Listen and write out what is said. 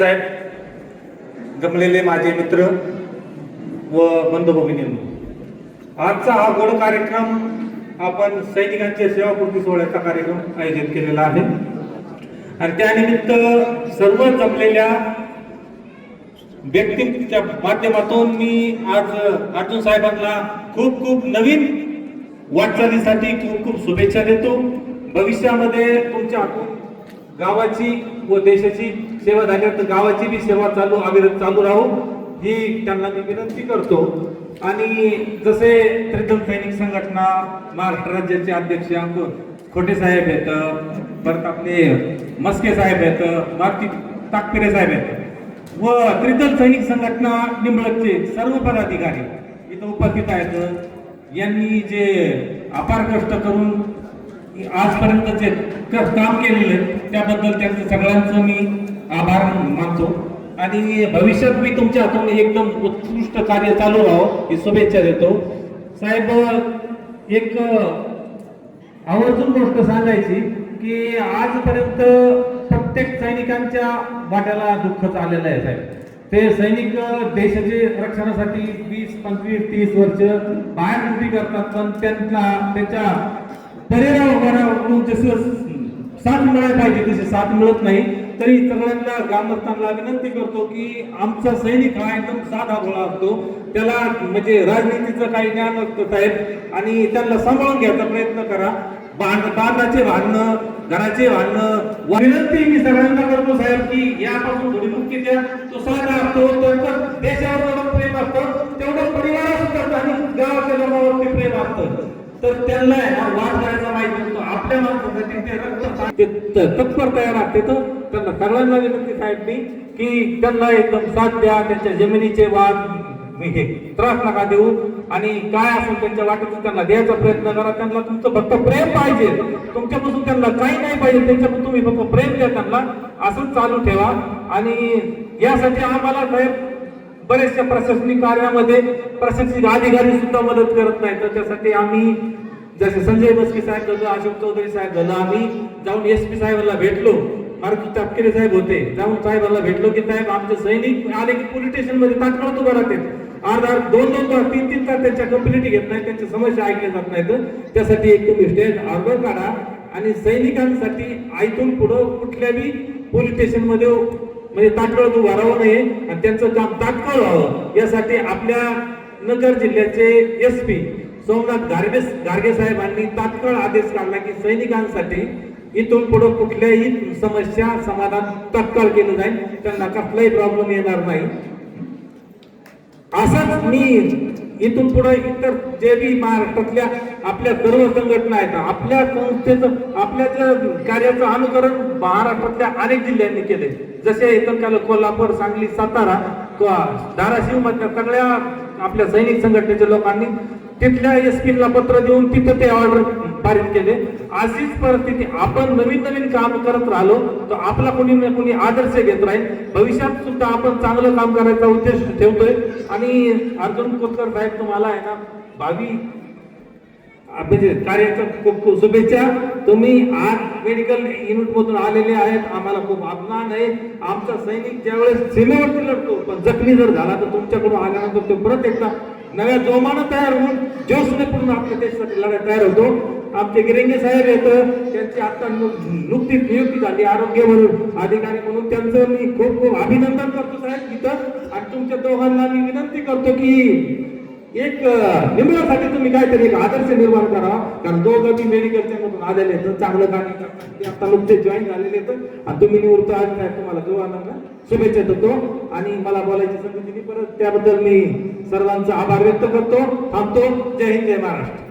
साहेब जमलेले माझे मित्र व बंधुभगिनी. आजचा हा गोड कार्यक्रम आपण सैनिकांच्या सेवापूर्ती सोहळ्याचा कार्यक्रम आयोजित केलेला आहे. आणि त्यानिमित्त सर्व जमलेल्या व्यक्तींच्या माध्यमातून मी आज अर्जुन साहेबांना खूप खूप नवीन वाटचालीसाठी खूप खूप शुभेच्छा देतो. भविष्यामध्ये तुमच्या गावाची व देशाची सेवा झाल्यानंतर तर गावाची बी सेवा चालू अविरत चालू राहू ही त्यांना मी विनंती करतो. आणि जसे त्रिदल सैनिक संघटना महाराष्ट्र राज्याचे अध्यक्ष अंकुर खोटे साहेब आहेत परत आपले मस्के साहेब आहेत मारुती ताकपिरे साहेब आहेत व त्रिदल सैनिक संघटना निंबळकचे सर्व पदाधिकारी इथं उपस्थित आहेत. यांनी जे अपार कष्ट करून आजपर्यंत जे काम केलेलं आहे त्याबद्दल त्यांचं सगळ्यांचं मी आभार मानतो. आणि भविष्यात मी तुमच्या हातून एकदम उत्कृष्ट कार्य चालू राहो ही शुभेच्छा देतो. साहेब एक आवर्जून गोष्ट सांगायची की आजपर्यंत प्रत्येक सैनिकांच्या वाट्याला दुःखच आलेलं आहे साहेब. ते सैनिक देशाचे रक्षणासाठी वीस पंचवीस तीस वर्ष बाहेर ड्युटी करतात पण त्यांना त्याच्या परिवारावरून जसं साथ मिळायला पाहिजे तशी साथ मिळत नाही. तरी सगळ्यांना ग्रामस्थांना विनंती करतो की आमचा सैनिक हा एकदम साधा भोळा असतो. त्याला म्हणजे राजनीतीचं काही ज्ञान नसतं साहेब आणि त्यांना सांभाळून घ्यायचा प्रयत्न करा. भांड बांधाचे भांडणं घराचे भांडणं व विनंती मी सगळ्यांना करतो साहेब की यापासून थोडी मुक्ती द्या. तो साधा असतो त्यांचं देशावर प्रेम असतं तेवढं परिवारासुद्धा आणि गावाच्या लोकांवरती प्रेम असतं. तर त्यांना आहे ना वाद करायचा माहिती नसतो. आपल्या माणसासाठी ते रक्त ते तत्पर तयार असते तर त्यांना सगळ्यांना विनंती साहेब मी की त्यांना एकदम साथ द्या त्यांच्या जमिनीचे वाद मी हे त्रास नका देऊ. आणि काय असेल त्यांच्या वाटेतून त्यांना द्यायचा प्रयत्न करा. त्यांना तुमचं फक्त प्रेम पाहिजे. तुमच्यापासून त्यांना काही नाही पाहिजे. त्यांच्यापासून तुम्ही फक्त प्रेम द्या त्यांना. असंच चालू ठेवा. आणि यासाठी आम्हाला साहेब बरेचशा प्रशासनिक कार्यामध्ये प्रशासनिक अधिकारी सुद्धा मदत करत नाही तर त्यासाठी आम्ही जसे संजय बसके साहेब झालं अशोक चौधरी साहेब झालं आम्ही जाऊन एस पी साहेबांना भेटलो. मारुती तापकिरे साहेब होते. जाऊन साहेबांना भेटलो की साहेब आमचे सैनिक आले की पोलीस स्टेशनमध्ये तात्काळ उभा राहते अर्धा दोन दोन तास तीन तीन तास त्यांच्या कंप्लेंटी घेत नाही त्यांच्या समस्या ऐकल्या जात नाहीत. त्यासाठी एक तुम्ही स्टेट ऑर्डर काढा आणि सैनिकांसाठी आयतून पुढं कुठल्याही पोलीस स्टेशनमध्ये म्हणजे तात्काळ उभा राहू नये आणि त्यांचं काम तात्काळ व्हावं. यासाठी आपल्या नगर जिल्ह्याचे एस पी सोमनाथ गार्गे गार्गे साहेबांनी तात्काळ आदेश काढला की सैनिकांसाठी इथून पुढे कुठल्याही समस्या समाधान तत्काळ केलं जाईल. त्यांना कसलाही प्रॉब्लेम येणार नाही. असंच मी इथून पुढे इतर जे बी महाराष्ट्रातल्या आपल्या सर्व संघटना आहेत आपल्या संस्थेचं आपल्या ज्या कार्याचं अनुकरण महाराष्ट्रातल्या अनेक जिल्ह्यांनी केले जसे इथं काल कोल्हापूर सांगली सातारा किंवा धाराशिव मधल्या सगळ्या आपल्या सैनिक संघटनेच्या लोकांनी तिथल्या एस पत्र देऊन तिथं ते ऑर्डर पारित केले. अशीच परिस्थिती. आपण नवीन नवीन काम करत राहिलो तर आपला कोणी ना कोणी आदर्श घेत राहील. भविष्यात सुद्धा आपण चांगलं काम करायचा उद्देश ठेवतोय. आणि अर्जुन कोतकर साहेब तुम्हाला आहे ना भावी म्हणजे कार्याच्या खूप खूप शुभेच्छा. तुम्ही आज मेडिकल युनिट मधून आलेले आहेत. आम्हाला खूप अभिमान आहे. आमचा सैनिक ज्यावेळेस सीमेवरती लढतो पण जखमी जर झाला तर तुमच्याकडून आल्यानंतर तो परत एकदा नव्या जोमानं तयार होऊन जोशने पूर्ण आपल्या देशासाठी लढायला तयार होतो. आमचे गिरेंगे साहेब येतं त्यांची आता नुकतीच नियुक्ती झाली आरोग्य म्हणून अधिकारी म्हणून त्यांचं मी खूप खूप अभिनंदन करतो साहेब इथं. आणि तुमच्या दोघांना मी विनंती करतो की एक निमण्यासाठी तुम्ही काहीतरी एक आदर्श निर्माण करा. कारण दोघं बी मेडिकलच्या मधून आलेले आहेत. चांगलं काम करतात. ते आता नुकते जॉईन झालेले आहेत. आणि तुम्ही निवृत्त आले नाही तुम्हाला दोघांना शुभेच्छा देतो. आणि मला बोलायची संधी दिली. परत त्याबद्दल मी सर्वांचा आभार व्यक्त करतो. थांबतो. जय हिंद जय महाराष्ट्र.